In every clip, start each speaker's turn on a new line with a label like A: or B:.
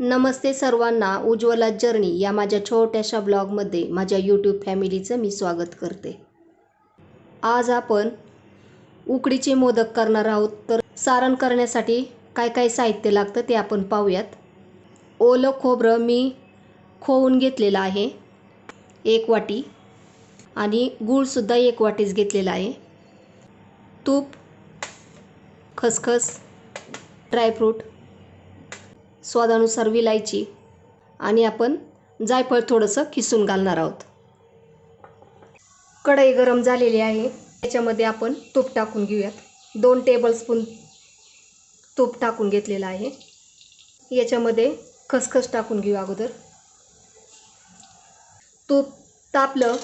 A: नमस्ते सर्वांना उज्ज्वला जर्नी या माझ्या छोट्याशा ब्लॉगमध्ये माझ्या यूट्यूब फॅमिलीचं मी स्वागत करते. आज आपण उकडीचे मोदक करणार आहोत तर सारण करण्यासाठी काय काय साहित्य लागतं ते आपण पाहूयात. ओलं खोबरं मी खोवून घेतलेलं आहे एक वाटी आणि गूळसुद्धा एक वाटीच घेतलेला आहे. तूप खसखस ड्रायफ्रूट स्वादानुसार विलायची आणि आपण जायफळ थोडंसं किसून घालणार आहोत. कढई गरम झालेली आहे. त्याच्यामध्ये आपण तूप टाकून घेऊयात. दोन टेबलस्पून तूप टाकून घेतलेलं आहे. याच्यामध्ये खसखस टाकून घेऊ अगोदर. तूप तापलं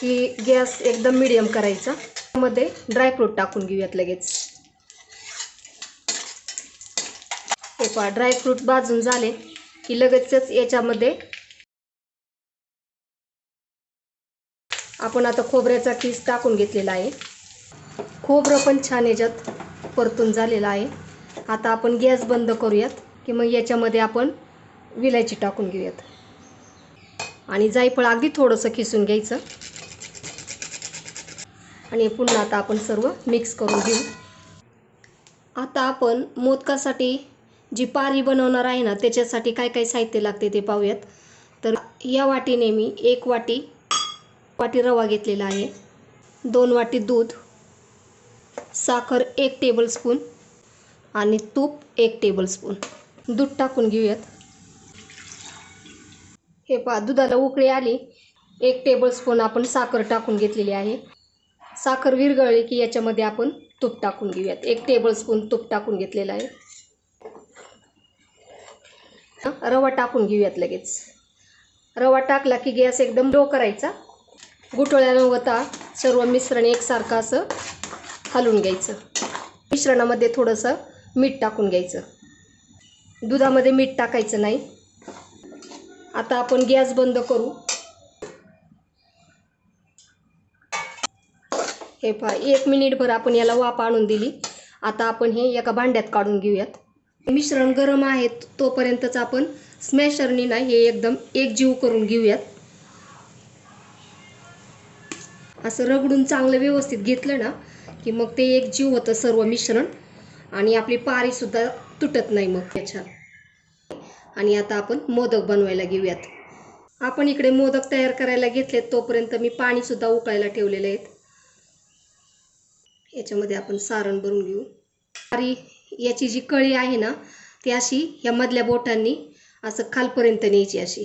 A: की गॅस एकदम मिडियम करायचा. त्यामध्ये ड्रायफ्रूट टाकून घेऊयात लगेच. हे पहा ड्रायफ्रूट भाजून झाले की लगेचच याच्यामध्ये आपण आता खोबऱ्याचा किस टाकून घेतलेला आहे. खोबरं पण छान याच्यात परतून झालेलं आहे. आता आपण गॅस बंद करूयात की मग याच्यामध्ये आपण विलायची टाकून घेऊयात. आणि जायफळ अगदी थोडंसं खिसून घ्यायचं. आणि पुन्हा आता आपण सर्व मिक्स करून घेऊ. आता आपण मोदकासाठी जी पारी बनवणार आहे ना त्याच्यासाठी काय काय साहित्य लागते ते पाहूयात. तर या वाटीने मी एक वाटी वाटी रवा घेतलेला आहे. दोन वाटी दूध साखर एक टेबलस्पून आणि तूप एक टेबलस्पून दूध टाकून घेऊयात. हे पा दुधाला उकळी आली. एक टेबलस्पून आपण साखर टाकून घेतलेली आहे. साखर विरघळली की याच्यामध्ये आपण तूप टाकून घेऊयात. एक टेबलस्पून तूप टाकून घेतलेलं आहे. रवा टाकून घेऊयात लगेच. रवा टाकला की गॅस एकदम लो करायचा. गुठळ्या न होता सर्व मिश्रण एकसारखं असं हलवून घ्यायचं. मिश्रणामध्ये थोडंसं मीठ टाकून घ्यायचं. दुधामध्ये मीठ टाकायचं नाही. आता आपण गॅस बंद करू. हे पहा एक मिनिटभर आपण याला वाफ आणून दिली. आता आपण हे एका भांड्यात काढून घेऊयात. मिश्रण गरम आहे तोपर्यंतच आपण स्मॅशरनी ना हे एकदम एकजीव करून घेऊयात. असं रगडून चांगलं व्यवस्थित घेतलं ना की मग ते एकजीव होतं सर्व मिश्रण. आणि आपली पारीसुद्धा तुटत नाही मग त्याच्यात. आणि आता आपण मोदक बनवायला घेऊयात. आपण इकडे मोदक तयार करायला घेतलेत तोपर्यंत मी पाणीसुद्धा उकळायला ठेवलेले आहेत याच्यामध्ये आपण सारण भरून घेऊ. पारी याची जी कळी आहे ना ती अशी या मधल्या बोटांनी असं खालपर्यंत न्यायची अशी.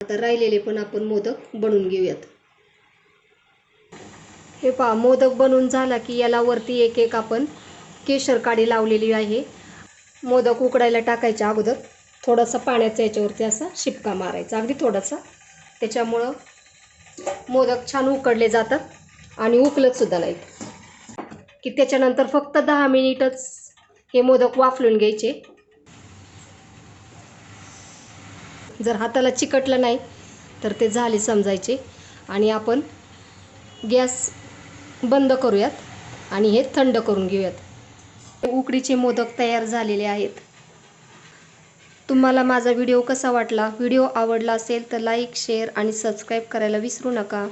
A: आता राहिलेले पण आपण मोदक बनवून घेऊयात. हे पहा मोदक बनवून झाला की याला वरती एक एक आपण केशर काडी लावलेली आहे. मोदक उकडायला टाकायच्या अगोदर थोडंसं पाण्याचा याच्यावरती असा शिपका मारायचा. अगदी थोडासा. त्याच्यामुळं मोदक छान उकडले जातात आणि उकलतसुद्धा नाहीत. की त्याच्यानंतर फक्त दहा मिनिटच हे मोदक वाफलून घ्यायचे. जर हाताला चिकटलं नाही तर ते झाले समजायचे. आणि आपण गॅस बंद करूयात आणि हे थंड करून घेऊयात. उकडीचे मोदक तयार झालेले आहेत. तुम्हाला माझा व्हिडिओ कसा वाटला? व्हिडिओ आवडला असेल तर लाईक शेअर आणि सबस्क्राईब करायला विसरू नका.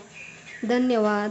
A: धन्यवाद.